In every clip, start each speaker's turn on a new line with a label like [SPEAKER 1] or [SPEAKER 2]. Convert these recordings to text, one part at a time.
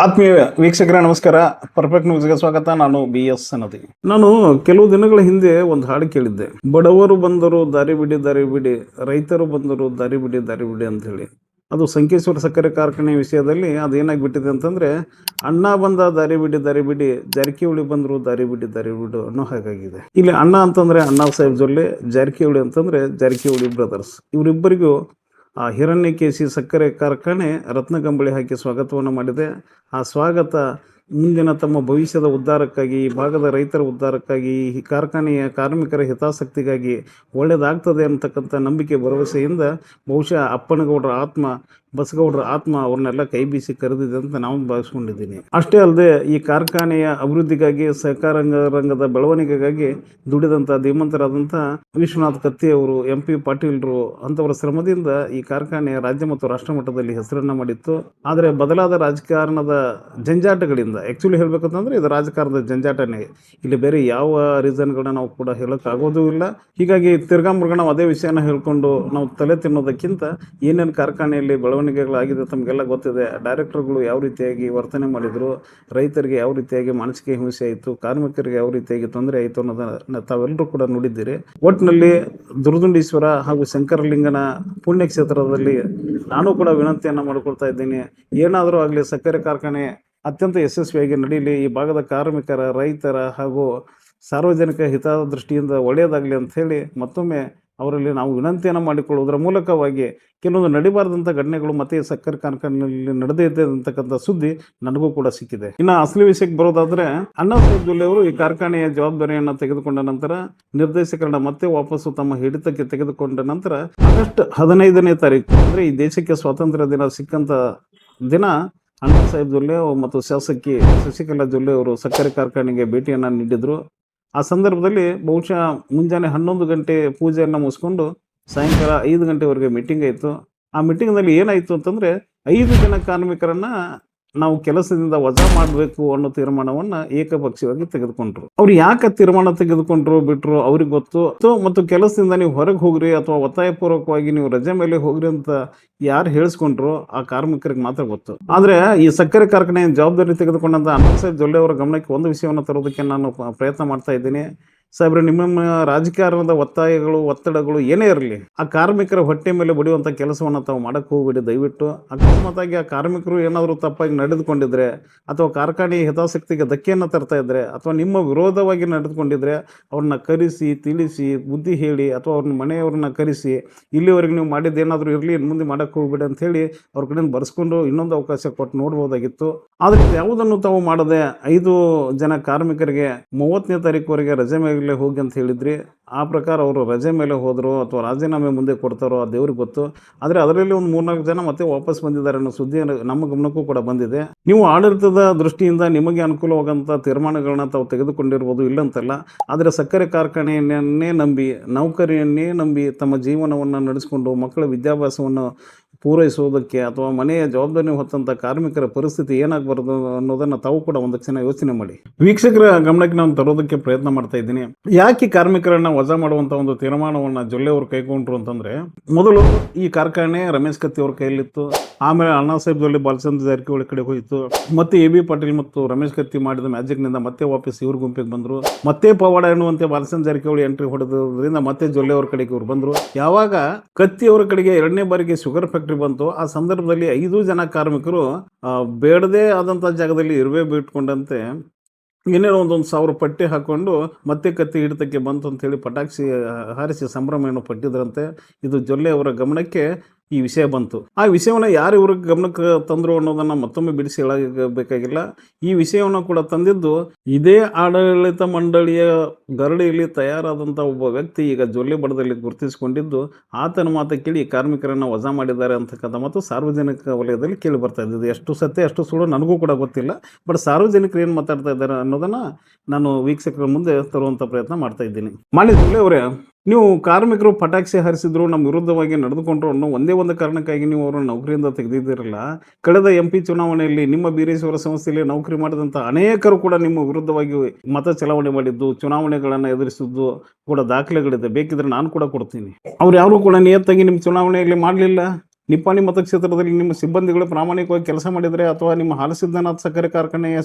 [SPEAKER 1] ಆತ್ಮೀಯ ವೀಕ್ಷಕರೇ, ನಮಸ್ಕಾರ. ಪರ್ಫೆಕ್ಟ್ ನ್ಯೂಸ್ಗೆ ಸ್ವಾಗತ. ನಾನು ಬಿ ಎಸ್ ನದಿ ನಾನು ಕೆಲವು ದಿನಗಳ ಹಿಂದೆ ಒಂದು ಹಾಡು ಕೇಳಿದ್ದೆ. ಬಡವರು ಬಂದರು, ದಾರಿ ಬಿಡಿ ದಾರಿ ಬಿಡಿ. ರೈತರು ಬಂದರು, ದಾರಿ ಬಿಡಿ ದಾರಿ ಬಿಡಿ ಅಂತ ಹೇಳಿ. ಅದು ಸಂಕೇಶ್ವರ ಸಕ್ಕರೆ ಕಾರ್ಖಾನೆ ವಿಷಯದಲ್ಲಿ ಅದೇನಾಗ್ಬಿಟ್ಟಿದೆ ಅಂತಂದ್ರೆ, ಅಣ್ಣ ಬಂದ ದಾರಿ ಬಿಡಿ ದಾರಿ ಬಿಡಿ, ಜಾರಕಿಹೊಳಿ ಬಂದರು ದಾರಿ ಬಿಡಿ, ದಾರಿ ಬಿಡು ಅನ್ನೋ ಹಾಗಾಗಿದೆ. ಇಲ್ಲಿ ಅಣ್ಣ ಅಂತಂದ್ರೆ ಅಣ್ಣಾ ಸಾಹೇಬ್ ಜೊಲ್ಲೆ, ಜಾರಕಿಹೊಳಿ ಅಂತಂದ್ರೆ ಜಾರಕಿಹೊಳಿ ಬ್ರದರ್ಸ್ ಇವರಿಬ್ಬರಿಗೂ ಆ ಹಿರಣ್ಯಕೇಶಿ ಸಕ್ಕರೆ ಕಾರ್ಖಾನೆ ರತ್ನಗಂಬಳಿ ಹಾಕಿ ಸ್ವಾಗತವನ್ನು ಮಾಡಿದೆ. ಆ ಸ್ವಾಗತ ಮುಂದಿನ ತಮ್ಮ ಭವಿಷ್ಯದ ಉದ್ಧಾರಕ್ಕಾಗಿ, ಈ ಭಾಗದ ರೈತರ ಉದ್ಧಾರಕ್ಕಾಗಿ, ಈ ಕಾರ್ಖಾನೆಯ ಕಾರ್ಮಿಕರ ಹಿತಾಸಕ್ತಿಗಾಗಿ ಒಳ್ಳೆಯದಾಗ್ತದೆ ಅಂತಕ್ಕಂಥ ನಂಬಿಕೆ, ಭರವಸೆಯಿಂದ ಬಹುಶಃ ಅಪ್ಪನಗೌಡರ ಆತ್ಮ ಬಸಗೌಡರ ಆತ್ಮ ಅವ್ರನ್ನೆಲ್ಲ ಕೈ ಬೀಸಿ ಕರೆದಿದೆ ಅಂತ ನಾವು ಭಾವಿಸ್ಕೊಂಡಿದ್ದೀನಿ. ಅಷ್ಟೇ ಅಲ್ಲದೆ ಈ ಕಾರ್ಖಾನೆಯ ಅಭಿವೃದ್ಧಿಗಾಗಿ, ಸಹಕಾರ ರಂಗದ ಬೆಳವಣಿಗೆಗಾಗಿ ದುಡಿದಂಥ ಧೀಮಂತರಾದಂಥ ವಿಶ್ವನಾಥ್ ಕತ್ತಿ ಅವರು, ಎಂ ಪಿ ಪಾಟೀಲ್ರು ಅಂಥವರ ಶ್ರಮದಿಂದ ಈ ಕಾರ್ಖಾನೆ ರಾಜ್ಯ ಮತ್ತು ರಾಷ್ಟ್ರ ಮಟ್ಟದಲ್ಲಿ ಹೆಸರನ್ನ ಮಾಡಿತ್ತು. ಆದರೆ ಬದಲಾದ ರಾಜಕಾರಣದ ಜಂಜಾಟಗಳಿಂದ ಆ್ಯಕ್ಚುಲಿ ಹೇಳ್ಬೇಕಂತಂದ್ರೆ ಇದು ರಾಜಕಾರಣದ ಜಂಜಾಟನೇ. ಇಲ್ಲಿ ಬೇರೆ ಯಾವ ರೀಸನ್ಗಳನ್ನ ನಾವು ಕೂಡ ಹೇಳೋಕ್ಕಾಗೋದೂ ಇಲ್ಲ. ಹೀಗಾಗಿ ತಿರ್ಗಾ ಮುರ್ಗಾ ನಾವು ಅದೇ ವಿಷಯನ ಹೇಳ್ಕೊಂಡು ನಾವು ತಲೆ ತಿನ್ನೋದಕ್ಕಿಂತ ಏನೇನು ಕಾರ್ಖಾನೆಯಲ್ಲಿ ಬೆಳವಣಿಗೆಗಳಾಗಿದೆ ತಮಗೆಲ್ಲ ಗೊತ್ತಿದೆ. ಡೈರೆಕ್ಟರ್ಗಳು ಯಾವ ರೀತಿಯಾಗಿ ವರ್ತನೆ ಮಾಡಿದರು, ರೈತರಿಗೆ ಯಾವ ರೀತಿಯಾಗಿ ಮಾನಸಿಕ ಹಿಂಸೆ ಆಯಿತು, ಕಾರ್ಮಿಕರಿಗೆ ಯಾವ ರೀತಿಯಾಗಿ ತೊಂದರೆ ಆಯಿತು ಅನ್ನೋದನ್ನು ತಾವೆಲ್ಲರೂ ಕೂಡ ನೋಡಿದ್ದೀರಿ. ಒಟ್ಟಿನಲ್ಲಿ ದುರ್ದುಂಡೀಶ್ವರ ಹಾಗೂ ಶಂಕರಲಿಂಗನ ಪುಣ್ಯಕ್ಷೇತ್ರದಲ್ಲಿ ನಾನು ಕೂಡ ವಿನಂತಿಯನ್ನು ಮಾಡಿಕೊಳ್ತಾ ಇದ್ದೀನಿ. ಏನಾದರೂ ಆಗಲಿ ಸಕ್ಕರೆ ಕಾರ್ಖಾನೆ ಅತ್ಯಂತ ಯಶಸ್ವಿಯಾಗಿ ನಡೀಲಿ, ಈ ಭಾಗದ ಕಾರ್ಮಿಕರ, ರೈತರ ಹಾಗೂ ಸಾರ್ವಜನಿಕ ಹಿತದೃಷ್ಟಿಯಿಂದ ಒಳ್ಳೆಯದಾಗಲಿ ಅಂತ ಹೇಳಿ ಮತ್ತೊಮ್ಮೆ ಅವರಲ್ಲಿ ನಾವು ವಿನಂತಿಯನ್ನು ಮಾಡಿಕೊಳ್ಳುವುದರ ಮೂಲಕವಾಗಿ ಕೆಲವೊಂದು ನಡಿಬಾರದಂಥ ಘಟನೆಗಳು ಮತ್ತೆ ಸಕ್ಕರೆ ಕಾರ್ಖಾನೆಯಲ್ಲಿ ಇದೆ ಅಂತಕ್ಕಂಥ ಸುದ್ದಿ ನನಗೂ ಕೂಡ ಸಿಕ್ಕಿದೆ. ಇನ್ನು ಅಸಲಿ ವಿಷಯಕ್ಕೆ ಬರೋದಾದ್ರೆ ಅಣ್ಣಾ ಸಾಹೇಬ್ ಜೊಲ್ಲೆ ಅವರು ಈ ಕಾರ್ಖಾನೆಯ ಜವಾಬ್ದಾರಿಯನ್ನು ತೆಗೆದುಕೊಂಡ ನಂತರ ನಿರ್ದೇಶಕರನ್ನ ಮತ್ತೆ ವಾಪಸ್ಸು ತಮ್ಮ ಹಿಡಿತಕ್ಕೆ ತೆಗೆದುಕೊಂಡ ನಂತರ ಆಗಸ್ಟ್ ಹದಿನೈದನೇ ತಾರೀಕು, ಅಂದ್ರೆ ಈ ದೇಶಕ್ಕೆ ಸ್ವಾತಂತ್ರ್ಯ ದಿನ ಸಿಕ್ಕಂತ ದಿನ ಅಣ್ಣಾ ಸಾಹೇಬ್ ಜೊಲ್ಲೆ ಮತ್ತು ಶಾಸಕಿ ಶಶಿಕಲಾ ಜೊಲ್ಲೆ ಅವರು ಸಕ್ಕರೆ ಕಾರ್ಖಾನೆಗೆ ಭೇಟಿಯನ್ನ ನೀಡಿದ್ರು. ಆ ಸಂದರ್ಭದಲ್ಲಿ ಬಹುಶಃ ಮುಂಜಾನೆ ಹನ್ನೊಂದು ಗಂಟೆ ಪೂಜೆಯನ್ನು ಮುಗಿಸ್ಕೊಂಡು ಸಾಯಂಕಾಲ ಐದು ಗಂಟೆವರೆಗೆ ಮೀಟಿಂಗ್ ಆಯಿತು ಆ ಮೀಟಿಂಗ್ನಲ್ಲಿ ಏನಾಯಿತು ಅಂತಂದರೆ ಐದು ಜನ ಕಾರ್ಮಿಕರನ್ನ ನಾವು ಕೆಲಸದಿಂದ ವಜಾ ಮಾಡಬೇಕು ಅನ್ನೋ ತೀರ್ಮಾನವನ್ನ ಏಕಪಕ್ಷೀಯವಾಗಿ ತೆಗೆದುಕೊಂಡ್ರು. ಅವ್ರು ಯಾಕೆ ತೀರ್ಮಾನ ತೆಗೆದುಕೊಂಡ್ರು ಬಿಟ್ರು ಅವ್ರಿಗೆ ಗೊತ್ತು. ಮತ್ತು ಕೆಲಸದಿಂದ ನೀವು ಹೊರಗೆ ಹೋಗ್ರಿ ಅಥವಾ ಒತ್ತಾಯಪೂರ್ವಕವಾಗಿ ನೀವು ರಜೆ ಮೇಲೆ ಹೋಗ್ರಿ ಅಂತ ಯಾರು ಹೇಳಿಸ್ಕೊಂಡ್ರು ಆ ಕಾರ್ಮಿಕರಿಗೆ ಮಾತ್ರ ಗೊತ್ತು. ಆದ್ರೆ ಈ ಸಕ್ಕರೆ ಕಾರ್ಖಾನೆಯ ಜವಾಬ್ದಾರಿ ತೆಗೆದುಕೊಂಡಂತ ಅನಂತ ಸಾಹೇಬ್ ಜೊಲ್ಲೆ ಅವರ ಗಮನಕ್ಕೆ ಒಂದು ವಿಷಯವನ್ನು ತರೋದಕ್ಕೆ ನಾನು ಪ್ರಯತ್ನ ಮಾಡ್ತಾ ಇದ್ದೀನಿ. ಸಾಹೇಬ್ರೆ, ನಿಮ್ಮ ರಾಜಕಾರಣದ ಒತ್ತಾಯಗಳು, ಒತ್ತಡಗಳು ಏನೇ ಇರಲಿ, ಆ ಕಾರ್ಮಿಕರ ಹೊಟ್ಟೆ ಮೇಲೆ ಬಡಿಯುವಂಥ ಕೆಲಸವನ್ನು ತಾವು ಮಾಡಕ್ಕೆ ಹೋಗ್ಬಿಡಿ. ದಯವಿಟ್ಟು ಅಕಸ್ಮಾತಾಗಿ ಆ ಕಾರ್ಮಿಕರು ಏನಾದರೂ ತಪ್ಪಾಗಿ ನಡೆದುಕೊಂಡಿದ್ರೆ ಅಥವಾ ಕಾರ್ಖಾನೆಯ ಹಿತಾಸಕ್ತಿಗೆ ಧಕ್ಕೆಯನ್ನು ತರ್ತಾ ಇದ್ದರೆ ಅಥವಾ ನಿಮ್ಮ ವಿರೋಧವಾಗಿ ನಡೆದುಕೊಂಡಿದ್ರೆ ಅವ್ರನ್ನ ಕರೆಸಿ, ತಿಳಿಸಿ, ಬುದ್ಧಿ ಹೇಳಿ ಅಥವಾ ಅವ್ರನ್ನ ಮನೆಯವ್ರನ್ನ ಕರೆಸಿ, ಇಲ್ಲಿವರೆಗೆ ನೀವು ಮಾಡಿದ್ದೇನಾದರೂ ಇರಲಿ, ಇನ್ನು ಮುಂದೆ ಮಾಡಕ್ಕೆ ಹೋಗ್ಬಿಡಿ ಅಂತ ಹೇಳಿ ಅವ್ರ ಕಡೆಯಿಂದ ಬರ್ಸ್ಕೊಂಡು ಇನ್ನೊಂದು ಅವಕಾಶ ಕೊಟ್ಟು ನೋಡ್ಬೋದಾಗಿತ್ತು. ಆದರೆ ಯಾವುದನ್ನು ತಾವು ಮಾಡದೆ ಐದು ಜನ ಕಾರ್ಮಿಕರಿಗೆ ಮೂವತ್ತನೇ ತಾರೀಕುವರೆಗೆ ರಜೆ ಮೇಲೆ ಹೋಗಿ ಅಂತ ಹೇಳಿದ್ರಿ, ಆ ಪ್ರಕಾರ ಅವರು ರಜೆ ಮೇಲೆ ಹೋದರು ಅಥವಾ ರಾಜೀನಾಮೆ ಮುಂದೆ ಕೊಡ್ತಾರೋ ಆ ದೇವ್ರಿಗೆ ಗೊತ್ತು. ಆದರೆ ಅದರಲ್ಲಿ ಒಂದು ಮೂರ್ನಾಲ್ಕು ಜನ ಮತ್ತೆ ವಾಪಸ್ ಬಂದಿದ್ದಾರೆ ಅನ್ನೋ ಸುದ್ದಿ ನಮ್ಮ ಗಮನಕ್ಕೂ ಕೂಡ ಬಂದಿದೆ. ನೀವು ಆಡಳಿತದ ದೃಷ್ಟಿಯಿಂದ ನಿಮಗೆ ಅನುಕೂಲವಾಗಂಥ ತೀರ್ಮಾನಗಳನ್ನ ತಾವು ತೆಗೆದುಕೊಂಡಿರ್ಬೋದು ಇಲ್ಲಂತಲ್ಲ ಆದರೆ ಸಕ್ಕರೆ ಕಾರ್ಖಾನೆಯನ್ನೇ ನಂಬಿ, ನೌಕರಿಯನ್ನೇ ನಂಬಿ ತಮ್ಮ ಜೀವನವನ್ನು ನಡೆಸಿಕೊಂಡು ಮಕ್ಕಳ ವಿದ್ಯಾಭ್ಯಾಸವನ್ನು ಪೂರೈಸುವುದಕ್ಕೆ ಅಥವಾ ಮನೆಯ ಜವಾಬ್ದಾರಿ ಹೊತ್ತಂಥ ಕಾರ್ಮಿಕರ ಪರಿಸ್ಥಿತಿ ಏನಾಗಬಾರ್ದು ಅನ್ನೋದನ್ನು ತಾವು ಕೂಡ ಒಂದು ಕ್ಷಣ ಯೋಚನೆ ಮಾಡಿ. ವೀಕ್ಷಕರ ಗಮನಕ್ಕೆ ನಾನು ತರೋದಕ್ಕೆ ಪ್ರಯತ್ನ ಮಾಡ್ತಾ ಇದ್ದೀನಿ. ಯಾಕೆ ಕಾರ್ಮಿಕರನ್ನ ವಜಾ ಮಾಡುವಂಥ ಒಂದು ತೀರ್ಮಾನವನ್ನು ಜೊಲ್ಲೆ ಅವರು ಕೈಗೊಂಡ್ರು ಅಂತಂದ್ರೆ, ಮೊದಲು ಈ ಕಾರ್ಖಾನೆ ರಮೇಶ್ ಕತ್ತಿ ಅವ್ರ ಕೈಯಲ್ಲಿತ್ತು. ಆಮೇಲೆ ಅಣ್ಣಾ ಸಾಹೇಬ್ ಜೊಲ್ಲೆ ಬಾಲಚಂದ್ರ ಜಾರಕಿಹೊಳಿ ಕಡೆ ಹೋಯಿತು. ಮತ್ತೆ ಎ ಬಿ ಪಾಟೀಲ್ ಮತ್ತು ರಮೇಶ್ ಕತ್ತಿ ಮಾಡಿದ ಮ್ಯಾಜಿಕ್ನಿಂದ ಮತ್ತೆ ವಾಪಸ್ ಇವ್ರ ಗುಂಪಿಗೆ ಬಂದರು. ಮತ್ತೆ ಪವಾಡ ಎನ್ನುವಂತೆ ಬಾಲಚಂದ್ರ ಜಾರಕಿಹೊಳಿ ಎಂಟ್ರಿ ಹೊಡೆದ್ರಿಂದ ಮತ್ತೆ ಜೊಲ್ಲೆ ಅವ್ರ ಕಡೆಗೆ ಇವ್ರು ಬಂದರು. ಯಾವಾಗ ಕತ್ತಿ ಅವರ ಕಡೆಗೆ ಎರಡನೇ ಬಾರಿಗೆ ಶುಗರ್ ಫ್ಯಾಕ್ಟ್ರಿ ಬಂತು, ಆ ಸಂದರ್ಭದಲ್ಲಿ ಐದು ಜನ ಕಾರ್ಮಿಕರು ಬೇಡದೇ ಆದಂಥ ಜಾಗದಲ್ಲಿ ಇರುವೆ ಬಿಟ್ಕೊಂಡಂತೆ ಇನ್ನೇನೋ ಒಂದೊಂದು ಸಾವಿರ ಪಟ್ಟಿ ಹಾಕೊಂಡು ಮತ್ತೆ ಕತ್ತಿ ಹಿಡಿತಕ್ಕೆ ಬಂತು ಅಂತೇಳಿ ಪಟಾಕ್ಷಿ ಹಾರಿಸಿ ಸಂಭ್ರಮ ಸಂಭ್ರಮೆಯನ್ನು ಪಟ್ಟಿದ್ರಂತೆ. ಇದು ಜೊಲ್ಲೆ ಅವರ ಗಮನಕ್ಕೆ ಈ ವಿಷಯ ಬಂತು. ಆ ವಿಷಯವನ್ನು ಯಾರು ಇವ್ರ ಗಮನಕ್ಕೆ ತಂದರು ಅನ್ನೋದನ್ನು ಮತ್ತೊಮ್ಮೆ ಬಿಡಿಸಿ ಹೇಳಬೇಕಾಗಿಲ್ಲ. ಈ ವಿಷಯವನ್ನು ಕೂಡ ತಂದಿದ್ದು ಇದೇ ಆಡಳಿತ ಮಂಡಳಿಯ ಗರಡಿಯಲ್ಲಿ ತಯಾರಾದಂಥ ಒಬ್ಬ ವ್ಯಕ್ತಿ ಈಗ ಜೊಲ್ಲೆ ಬಡದಲ್ಲಿ ಗುರುತಿಸಿಕೊಂಡಿದ್ದು, ಆತನ ಮಾತು ಕೇಳಿ ಕಾರ್ಮಿಕರನ್ನು ವಜಾ ಮಾಡಿದ್ದಾರೆ ಅಂತಕ್ಕಂಥ ಮತ್ತು ಸಾರ್ವಜನಿಕ ವಲಯದಲ್ಲಿ ಕೇಳಿ ಬರ್ತಾ ಇದ್ದಿದ್ದು. ಎಷ್ಟು ಸತ್ಯ, ಎಷ್ಟು ಸುಳ್ಳು ನನಗೂ ಕೂಡ ಗೊತ್ತಿಲ್ಲ. ಬಟ್ ಸಾರ್ವಜನಿಕರು ಏನು ಮಾತಾಡ್ತಾ ಇದ್ದಾರೆ ಅನ್ನೋದನ್ನು ನಾನು ವೀಕ್ಷಕರ ಮುಂದೆ ತರುವಂಥ ಪ್ರಯತ್ನ ಮಾಡ್ತಾ ಇದ್ದೀನಿ. ಜೊಲ್ಲೆ ಅವರೇ ನೀವು ಕಾರ್ಮಿಕರು ಪಟಾಕ್ಷಿ ಹರಿಸಿದ್ರು ನಮ್ಮ ವಿರುದ್ಧವಾಗಿ ನಡೆದುಕೊಂಡ್ರು ಅನ್ನೋ ಒಂದೇ ಒಂದು ಕಾರಣಕ್ಕಾಗಿ ನೀವು ಅವರನ್ನು ನೌಕರಿಯಿಂದ ತೆಗೆದಿದ್ದಿರಲ್ಲ. ಕಳೆದ ಎಂ ಪಿ ಚುನಾವಣೆಯಲ್ಲಿ ನಿಮ್ಮ ಬೀರೇಶ್ವರ ಸಂಸ್ಥೆಯಲ್ಲಿ ನೌಕರಿ ಮಾಡಿದಂಥ ಅನೇಕರು ಕೂಡ ನಿಮ್ಮ ವಿರುದ್ಧವಾಗಿ ಮತ ಚಲಾವಣೆ ಮಾಡಿದ್ದು, ಚುನಾವಣೆಗಳನ್ನು ಎದುರಿಸಿದ್ದು ಕೂಡ ದಾಖಲೆಗಳಿದೆ. ಬೇಕಿದ್ರೆ ನಾನು ಕೂಡ ಕೊಡ್ತೀನಿ. ಅವ್ರು ಯಾರು ಕೂಡ ನಿಯತ್ತಾಗಿ ನಿಮ್ಮ ಚುನಾವಣೆಯಲ್ಲಿ ಮಾಡಲಿಲ್ಲ. ನಿಪ್ಪಾಣಿ ಮತಕ್ಷೇತ್ರದಲ್ಲಿ ನಿಮ್ಮ ಸಿಬ್ಬಂದಿಗಳು ಪ್ರಾಮಾಣಿಕವಾಗಿ ಕೆಲಸ ಮಾಡಿದರೆ ಅಥವಾ ನಿಮ್ಮ ಹಾಲಸಿದ್ದನಾಥ್ ಸಕ್ಕರೆ ಕಾರ್ಖಾನೆಯ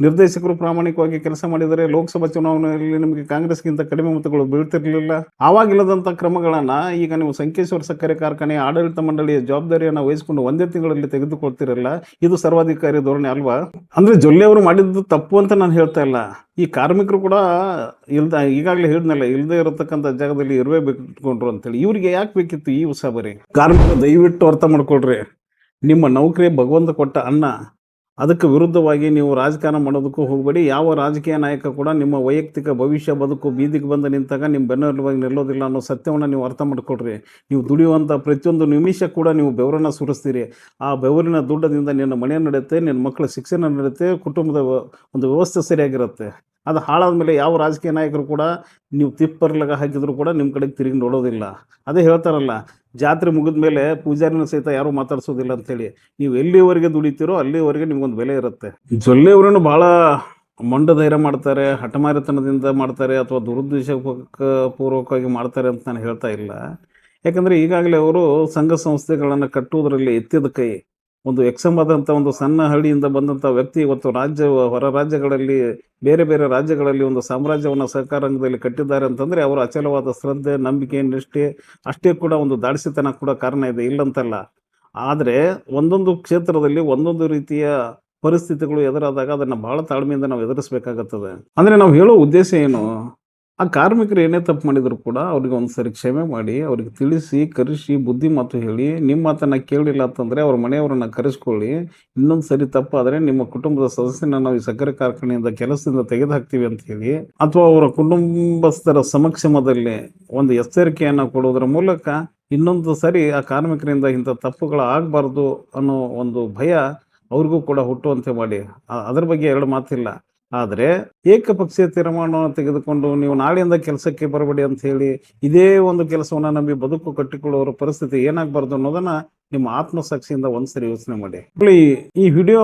[SPEAKER 1] ನಿರ್ದೇಶಕರು ಪ್ರಾಮಾಣಿಕವಾಗಿ ಕೆಲಸ ಮಾಡಿದರೆ ಲೋಕಸಭಾ ಚುನಾವಣೆಯಲ್ಲಿ ನಿಮಗೆ ಕಾಂಗ್ರೆಸ್ಗಿಂತ ಕಡಿಮೆ ಮತಗಳು ಬೀಳ್ತಿರಲಿಲ್ಲ? ಆವಾಗಿಲ್ಲದಂಥ ಕ್ರಮಗಳನ್ನ ಈಗ ನೀವು ಸಂಕೇಶ್ವರ ಸಕ್ಕರೆ ಕಾರ್ಖಾನೆಯ ಆಡಳಿತ ಮಂಡಳಿಯ ಜವಾಬ್ದಾರಿಯನ್ನು ವಹಿಸಿಕೊಂಡು ಒಂದೇ ತಿಂಗಳಲ್ಲಿ ತೆಗೆದುಕೊಳ್ತಿರಲ್ಲ? ಇದು ಸರ್ವಾಧಿಕಾರಿ ಧೋರಣೆ ಅಲ್ವಾ? ಅಂದರೆ ಜೊಲ್ಲೆ ಅವರು ಮಾಡಿದ್ದು ತಪ್ಪು ಅಂತ ನಾನು ಹೇಳ್ತಾ ಇಲ್ಲ. ಈ ಕಾರ್ಮಿಕರು ಕೂಡ ಇಲ್ದ, ಈಗಾಗಲೇ ಹೇಳಿದ್ನಲ್ಲ ಇಲ್ಲದೆ ಇರತಕ್ಕಂಥ ಜಾಗದಲ್ಲಿ ಇರಬೇಕು ಅಂತೇಳಿ. ಇವರಿಗೆ ಯಾಕೆ ಬೇಕಿತ್ತು ಈ ಉಸಾಬರಿ? ಕಾರ್ಮಿಕರು ದಯವಿಟ್ಟು ಅರ್ಥ ಮಾಡ್ಕೊಳ್ರಿ. ನಿಮ್ಮ ನೌಕರಿ ಭಗವಂತ ಕೊಟ್ಟ ಅನ್ನ, ಅದಕ್ಕೆ ವಿರುದ್ಧವಾಗಿ ನೀವು ರಾಜಕಾರಣ ಮಾಡೋದಕ್ಕೂ ಹೋಗಬೇಡಿ. ಯಾವ ರಾಜಕೀಯ ನಾಯಕ ಕೂಡ ನಿಮ್ಮ ವೈಯಕ್ತಿಕ ಭವಿಷ್ಯ ಬದುಕು ಬೀದಿಗೆ ಬಂದು ನಿಂತಾಗ ನಿಮ್ಮ ಬೆನ್ನೆಲುಬಾಗಿ ನಿಲ್ಲೋದಿಲ್ಲ ಅನ್ನೋ ಸತ್ಯವನ್ನು ನೀವು ಅರ್ಥ ಮಾಡ್ಕೊಳ್ರಿ. ನೀವು ದುಡಿಯುವಂಥ ಪ್ರತಿಯೊಂದು ನಿಮಿಷ ಕೂಡ ನೀವು ಬೆವರನ್ನು ಸುರಿಸ್ತೀರಿ. ಆ ಬೆವರಿನ ದುಡ್ಡದಿಂದ ನಿನ್ನ ಮನೆ ನಡೆಯುತ್ತೆ, ನಿನ್ನ ಮಕ್ಕಳ ಶಿಕ್ಷಣ ನಡೆಯುತ್ತೆ, ಕುಟುಂಬದ ಒಂದು ವ್ಯವಸ್ಥೆ ಸರಿಯಾಗಿರುತ್ತೆ. ಅದು ಹಾಳಾದ ಮೇಲೆ ಯಾವ ರಾಜಕೀಯ ನಾಯಕರು ಕೂಡ ನೀವು ತಿಪ್ಪರ್ಲಗ ಹಾಕಿದ್ರು ಕೂಡ ನಿಮ್ಮ ಕಡೆಗೆ ತಿರುಗಿ ನೋಡೋದಿಲ್ಲ. ಅದೇ ಹೇಳ್ತಾರಲ್ಲ ಜಾತ್ರೆ ಮುಗಿದ ಮೇಲೆ ಪೂಜಾರಿನ ಸಹಿತ ಯಾರು ಮಾತಾಡ್ಸೋದಿಲ್ಲ ಅಂತೇಳಿ ನೀವು ಎಲ್ಲಿವರೆಗೆ ದುಡಿತೀರೋ ಅಲ್ಲಿವರೆಗೆ ನಿಮ್ಗೊಂದು ಬೆಲೆ ಇರುತ್ತೆ. ಜೊಲ್ಲೆಯವರನ್ನು ಭಾಳ ಮೊಂಡ ಧೈರ್ಯ ಮಾಡ್ತಾರೆ, ಹಠಮಾರಿತನದಿಂದ ಮಾಡ್ತಾರೆ ಅಥವಾ ದುರುದ್ದೇಶ ಪೂರ್ವಕವಾಗಿ ಮಾಡ್ತಾರೆ ಅಂತ ನಾನು ಹೇಳ್ತಾ ಇಲ್ಲ. ಯಾಕಂದರೆ ಈಗಾಗಲೇ ಅವರು ಸಂಘ ಸಂಸ್ಥೆಗಳನ್ನು ಕಟ್ಟುವುದರಲ್ಲಿ ಎತ್ತಿದ ಕೈ. ಒಂದು ಎಕ್ಸಂಬಾದಂಥ ಒಂದು ಸಣ್ಣ ಹಳ್ಳಿಯಿಂದ ಬಂದಂಥ ವ್ಯಕ್ತಿ ಇವತ್ತು ರಾಜ್ಯ, ಹೊರ ರಾಜ್ಯಗಳಲ್ಲಿ, ಬೇರೆ ಬೇರೆ ರಾಜ್ಯಗಳಲ್ಲಿ ಒಂದು ಸಾಮ್ರಾಜ್ಯವನ್ನು ಸಹಕಾರಂಗದಲ್ಲಿ ಕಟ್ಟಿದ್ದಾರೆ ಅಂತಂದರೆ ಅವರ ಅಚಲವಾದ ಶ್ರದ್ಧೆ, ನಂಬಿಕೆ, ನಿಷ್ಠೆ, ಅಷ್ಟೇ ಕೂಡ ಒಂದು ದಾಡಿಸಿತನ ಕೂಡ ಕಾರಣ ಇದೆ, ಇಲ್ಲಂತಲ್ಲ. ಆದರೆ ಒಂದೊಂದು ಕ್ಷೇತ್ರದಲ್ಲಿ ಒಂದೊಂದು ರೀತಿಯ ಪರಿಸ್ಥಿತಿಗಳು ಎದುರಾದಾಗ ಅದನ್ನು ಬಹಳ ತಾಳ್ಮೆಯಿಂದ ನಾವು ಎದುರಿಸಬೇಕಾಗುತ್ತದೆ. ಅಂದರೆ ನಾವು ಹೇಳೋ ಉದ್ದೇಶ ಏನು? ಆ ಕಾರ್ಮಿಕರು ಏನೇ ತಪ್ಪು ಮಾಡಿದರೂ ಕೂಡ ಅವ್ರಿಗೆ ಒಂದು ಸರಿ ಕ್ಷಮೆ ಮಾಡಿ, ಅವ್ರಿಗೆ ತಿಳಿಸಿ, ಕರೆಸಿ, ಬುದ್ಧಿ ಮಾತು ಹೇಳಿ ನಿಮ್ಮ ಮಾತನ್ನು ಕೇಳಲಿಲ್ಲ ಅಂತಂದರೆ ಅವ್ರ ಮನೆಯವರನ್ನ ಕರೆಸ್ಕೊಳ್ಳಿ. ಇನ್ನೊಂದು ಸರಿ ತಪ್ಪಾದರೆ ನಿಮ್ಮ ಕುಟುಂಬದ ಸದಸ್ಯನ ನಾವು ಈ ಸಕ್ಕರೆ ಕಾರ್ಖಾನೆಯಿಂದ ಕೆಲಸದಿಂದ ತೆಗೆದು ಹಾಕ್ತೀವಿ ಅಂತ ಹೇಳಿ, ಅಥವಾ ಅವರ ಕುಟುಂಬಸ್ಥರ ಸಮಕ್ಷಮದಲ್ಲಿ ಒಂದು ಎಚ್ಚರಿಕೆಯನ್ನು ಕೊಡುವುದರ ಮೂಲಕ ಇನ್ನೊಂದು ಸರಿ ಆ ಕಾರ್ಮಿಕರಿಂದ ಇಂಥ ತಪ್ಪುಗಳು ಆಗಬಾರ್ದು ಅನ್ನೋ ಒಂದು ಭಯ ಅವ್ರಿಗೂ ಕೂಡ ಹುಟ್ಟುವಂತೆ ಮಾಡಿ. ಅದ್ರ ಬಗ್ಗೆ ಎರಡು ಮಾತಿಲ್ಲ. ಆದರೆ ಏಕಪಕ್ಷೀಯ ತೀರ್ಮಾನವನ್ನು ತೆಗೆದುಕೊಂಡು ನೀವು ನಾಳೆಯಿಂದ ಕೆಲಸಕ್ಕೆ ಬರಬೇಡಿ ಅಂತ ಹೇಳಿ ಇದೇ ಒಂದು ಕೆಲಸವನ್ನು ನಂಬಿ ಬದುಕು ಕಟ್ಟಿಕೊಳ್ಳುವ ಪರಿಸ್ಥಿತಿ ಏನಾಗಬಾರ್ದು ಅನ್ನೋದನ್ನ ನಿಮ್ಮ ಆತ್ಮಸಾಕ್ಷಿಯಿಂದ ಒಂದ್ಸರಿ ಯೋಚನೆ ಮಾಡಿ. ಈ ಈ ವಿಡಿಯೋ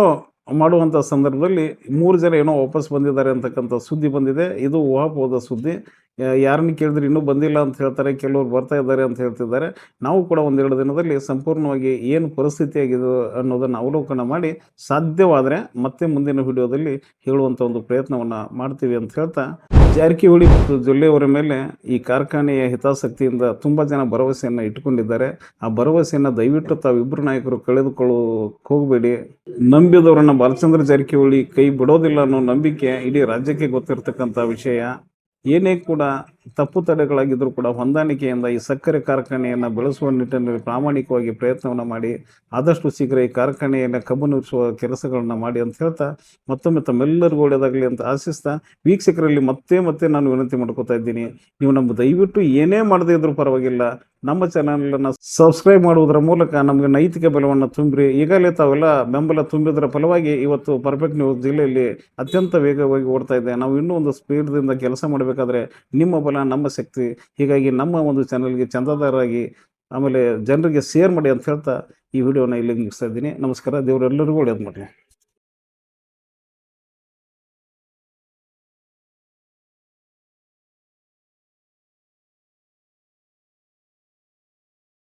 [SPEAKER 1] ಮಾಡುವಂಥ ಸಂದರ್ಭದಲ್ಲಿ ಮೂರು ಜನ ಏನೋ ವಾಪಸ್ ಬಂದಿದ್ದಾರೆ ಅಂತಕ್ಕಂಥ ಸುದ್ದಿ ಬಂದಿದೆ. ಇದು ಊಹಾಪೋದ ಸುದ್ದಿ. ಯಾರನ್ನು ಕೇಳಿದ್ರೆ ಇನ್ನೂ ಬಂದಿಲ್ಲ ಅಂತ ಹೇಳ್ತಾರೆ, ಕೆಲವರು ಬರ್ತಾ ಇದ್ದಾರೆ ಅಂತ ಹೇಳ್ತಿದ್ದಾರೆ. ನಾವು ಕೂಡ ಒಂದೆರಡು ದಿನದಲ್ಲಿ ಸಂಪೂರ್ಣವಾಗಿ ಏನು ಪರಿಸ್ಥಿತಿ ಆಗಿದೆ ಅನ್ನೋದನ್ನು ಅವಲೋಕನ ಮಾಡಿ ಸಾಧ್ಯವಾದರೆ ಮತ್ತೆ ಮುಂದಿನ ವಿಡಿಯೋದಲ್ಲಿ ಹೇಳುವಂಥ ಒಂದು ಪ್ರಯತ್ನವನ್ನು ಮಾಡ್ತೀವಿ ಅಂತ ಹೇಳ್ತಾ ಜಾರಕಿಹೊಳಿ ಮತ್ತು ಜೊಲ್ಲೆಯವರ ಮೇಲೆ ಈ ಕಾರ್ಖಾನೆಯ ಹಿತಾಸಕ್ತಿಯಿಂದ ತುಂಬ ಜನ ಭರವಸೆಯನ್ನು ಇಟ್ಟುಕೊಂಡಿದ್ದಾರೆ. ಆ ಭರವಸೆಯನ್ನು ದಯವಿಟ್ಟು ತಾವಿಬ್ಬರು ನಾಯಕರು ಕಳೆದುಕೊಳ್ಳೋಕೆ ಹೋಗಬೇಡಿ. ನಂಬಿದವರನ್ನು ಬಾಲಚಂದ್ರ ಜಾರಕಿಹೊಳಿ ಕೈ ಬಿಡೋದಿಲ್ಲ ಅನ್ನೋ ನಂಬಿಕೆ ಇಡೀ ರಾಜ್ಯಕ್ಕೆ ಗೊತ್ತಿರತಕ್ಕಂಥ ವಿಷಯ. ಏನೇ ಕೂಡ ತಪ್ಪು ತಡೆಗಳಾಗಿದ್ದರೂ ಕೂಡ ಹೊಂದಾಣಿಕೆಯಿಂದ ಈ ಸಕ್ಕರೆ ಕಾರ್ಖಾನೆಯನ್ನು ಬೆಳೆಸುವ ನಿಟ್ಟಿನಲ್ಲಿ ಪ್ರಾಮಾಣಿಕವಾಗಿ ಪ್ರಯತ್ನವನ್ನು ಮಾಡಿ, ಆದಷ್ಟು ಶೀಘ್ರ ಈ ಕಾರ್ಖಾನೆಯನ್ನು ಕಬ್ಬು ಕೆಲಸಗಳನ್ನು ಕೆಲಸಗಳನ್ನ ಮಾಡಿ ಅಂತ ಹೇಳ್ತಾ ಮತ್ತೊಮ್ಮೆ ತಮ್ಮೆಲ್ಲರಿಗೂ ಒಳ್ಳೆಯದಾಗಲಿ ಅಂತ ಆಶಿಸ್ತಾ ವೀಕ್ಷಕರಲ್ಲಿ ಮತ್ತೆ ಮತ್ತೆ ನಾನು ವಿನಂತಿ ಮಾಡ್ಕೋತಾ ಇದ್ದೀನಿ. ನೀವು ನಮ್ಮ ದಯವಿಟ್ಟು ಏನೇ ಮಾಡದೇ ಇದ್ರೂ ಪರವಾಗಿಲ್ಲ. ನಮ್ಮ ಚಾನಲನ್ನು ಸಬ್ಸ್ಕ್ರೈಬ್ ಮಾಡುವುದರ ಮೂಲಕ ನಮಗೆ ನೈತಿಕ ಬಲವನ್ನು ತುಂಬಿರಿ ಈಗಾಗಲೇ ತಾವೆಲ್ಲ ಬೆಂಬಲ ತುಂಬಿದ್ರ ಫಲವಾಗಿ ಇವತ್ತು ಪರ್ಫೆಕ್ಟ್ ನ್ಯೂಸ್ ಜಿಲ್ಲೆಯಲ್ಲಿ ಅತ್ಯಂತ ವೇಗವಾಗಿ ಓಡ್ತಾ ಇದೆ. ನಾವು ಇನ್ನೂ ಒಂದು ಸ್ಪೀಡ್ದಿಂದ ಕೆಲಸ ಮಾಡಬೇಕಾದ್ರೆ ನಿಮ್ಮ ಬಲ, ನಮ್ಮ ಶಕ್ತಿ. ಹೀಗಾಗಿ ನಮ್ಮ ಒಂದು ಚಾನಲ್ಗೆ ಚಂದಾದಾರರಾಗಿ ಆಮೇಲೆ ಜನರಿಗೆ ಶೇರ್ ಮಾಡಿ ಅಂತ ಹೇಳ್ತಾ ಈ ವಿಡಿಯೋನ ಇಲ್ಲಿ ಮುಗಿಸ್ತಾ ಇದ್ದೀನಿ. ನಮಸ್ಕಾರ. ದೇವರೆಲ್ಲರಿಗೂ ಒಳ್ಳೇದು ಮಾಡಲಿ.